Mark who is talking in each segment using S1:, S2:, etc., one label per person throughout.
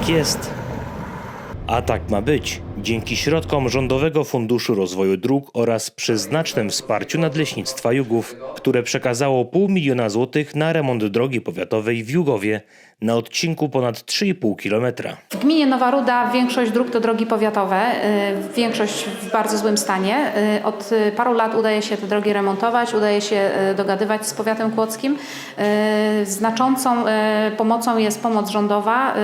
S1: tak jest. A tak ma być. Dzięki środkom Rządowego Funduszu Rozwoju Dróg oraz przy znacznym wsparciu Nadleśnictwa Jugów, które przekazało pół miliona złotych na remont drogi powiatowej w Jugowie na odcinku ponad 3,5 kilometra.
S2: W gminie Nowa Ruda większość dróg to drogi powiatowe, y, większość w bardzo złym stanie. Y, Od paru lat udaje się te drogi remontować, udaje się y, dogadywać z powiatem kłodzkim. Znaczącą pomocą jest pomoc rządowa,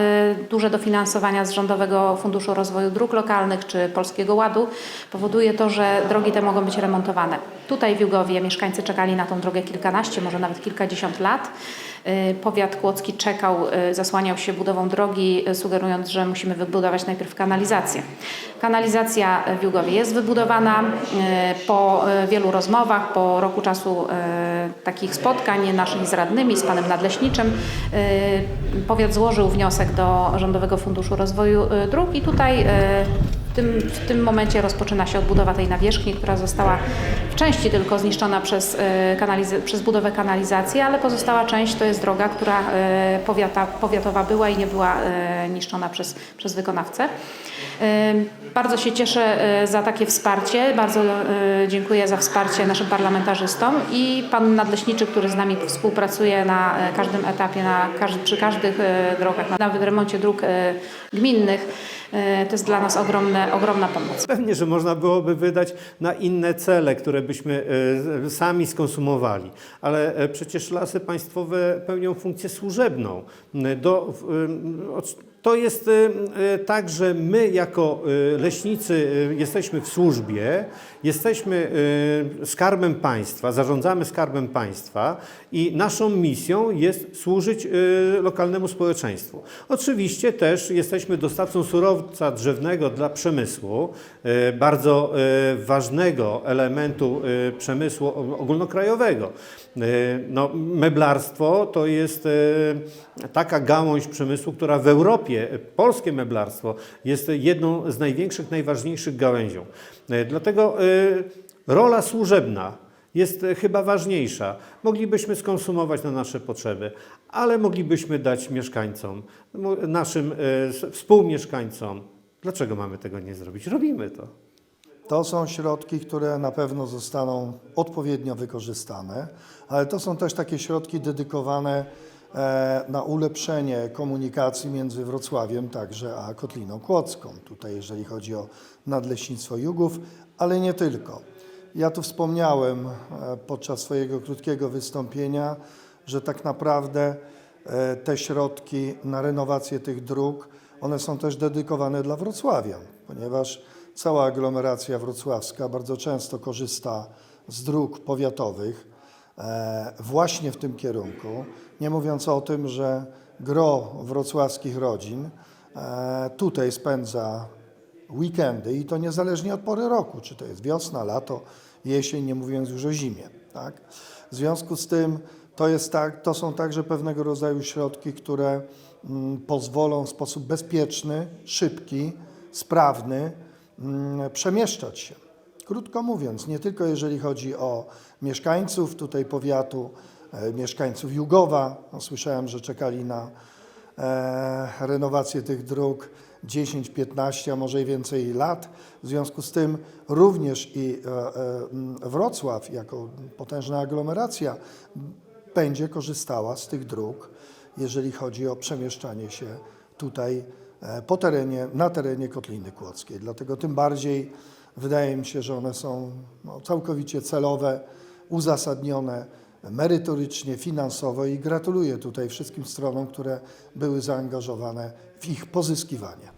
S2: duże dofinansowania z Rządowego Funduszu Rozwoju Dróg Lokalnych czy Polskiego Ładu powoduje to, że drogi te mogą być remontowane. Tutaj w Jugowie mieszkańcy czekali na tą drogę kilkanaście, może nawet kilkadziesiąt lat. Y, Powiat kłodzki czekał, y, zasłaniał się budową drogi, y, sugerując, że musimy wybudować najpierw kanalizację. Kanalizacja w Jugowie jest wybudowana po wielu rozmowach, po roku czasu takich spotkań naszych z radnymi, z panem nadleśniczym. Powiat złożył wniosek do Rządowego Funduszu Rozwoju Dróg i tutaj tym, w tym momencie rozpoczyna się odbudowa tej nawierzchni, która została w części tylko zniszczona przez, e, przez budowę kanalizacji, ale pozostała część to jest droga, która e, powiata, powiatowa była i nie była e, niszczona przez, przez wykonawcę. Bardzo się cieszę za takie wsparcie, bardzo dziękuję za wsparcie naszym parlamentarzystom i pan nadleśniczy, który z nami współpracuje na każdym etapie, na przy każdych drogach, na- nawet remoncie dróg gminnych. E, To jest dla nas ogromne, ogromna pomoc.
S3: Pewnie, że można byłoby wydać na inne cele, które byśmy e, sami skonsumowali, ale e, przecież lasy państwowe pełnią funkcję służebną. Do, to jest e, e, tak, że my jako e, leśnicy jesteśmy w służbie, jesteśmy skarbem państwa, zarządzamy skarbem państwa i naszą misją jest służyć lokalnemu społeczeństwu. Oczywiście też jesteśmy dostawcą surowca drzewnego dla przemysłu, bardzo ważnego elementu przemysłu og- ogólnokrajowego. No, meblarstwo to jest taka gałąź przemysłu, która w Europie, polskie meblarstwo jest jedną z największych, najważniejszych gałęzią. E, Dlatego e, rola służebna jest chyba ważniejsza. Moglibyśmy skonsumować na nasze potrzeby, ale moglibyśmy dać mieszkańcom, naszym e, współmieszkańcom. Dlaczego mamy tego nie zrobić? Robimy to.
S4: To są środki, które na pewno zostaną odpowiednio wykorzystane, ale to są też takie środki dedykowane na ulepszenie komunikacji między Wrocławiem także a Kotliną Kłodzką. Tutaj jeżeli chodzi o Nadleśnictwo Jugów, ale nie tylko. Ja tu wspomniałem e, podczas swojego krótkiego wystąpienia, że tak naprawdę e, te środki na renowację tych dróg, one są też dedykowane dla Wrocławia, ponieważ cała aglomeracja wrocławska bardzo często korzysta z dróg powiatowych e, właśnie w tym kierunku, nie mówiąc o tym, że gro wrocławskich rodzin e, tutaj spędza weekendy i to niezależnie od pory roku, czy to jest wiosna, lato, jesień, nie mówiąc już o zimie. Tak? W związku z tym to, jest tak, to są także pewnego rodzaju środki, które mm, pozwolą w sposób bezpieczny, szybki, sprawny mm, przemieszczać się. Krótko mówiąc, nie tylko jeżeli chodzi o mieszkańców tutaj powiatu, e, mieszkańców Jugowa, no, słyszałem, że czekali na e, renowację tych dróg 10, 15, a może i więcej lat. W związku z tym również i e, e, Wrocław jako potężna aglomeracja będzie korzystała z tych dróg, jeżeli chodzi o przemieszczanie się tutaj e, po terenie, na terenie Kotliny Kłodzkiej. Dlatego tym bardziej wydaje mi się, że one są no, całkowicie celowe, uzasadnione merytorycznie, finansowo i gratuluję tutaj wszystkim stronom, które były zaangażowane w ich pozyskiwanie.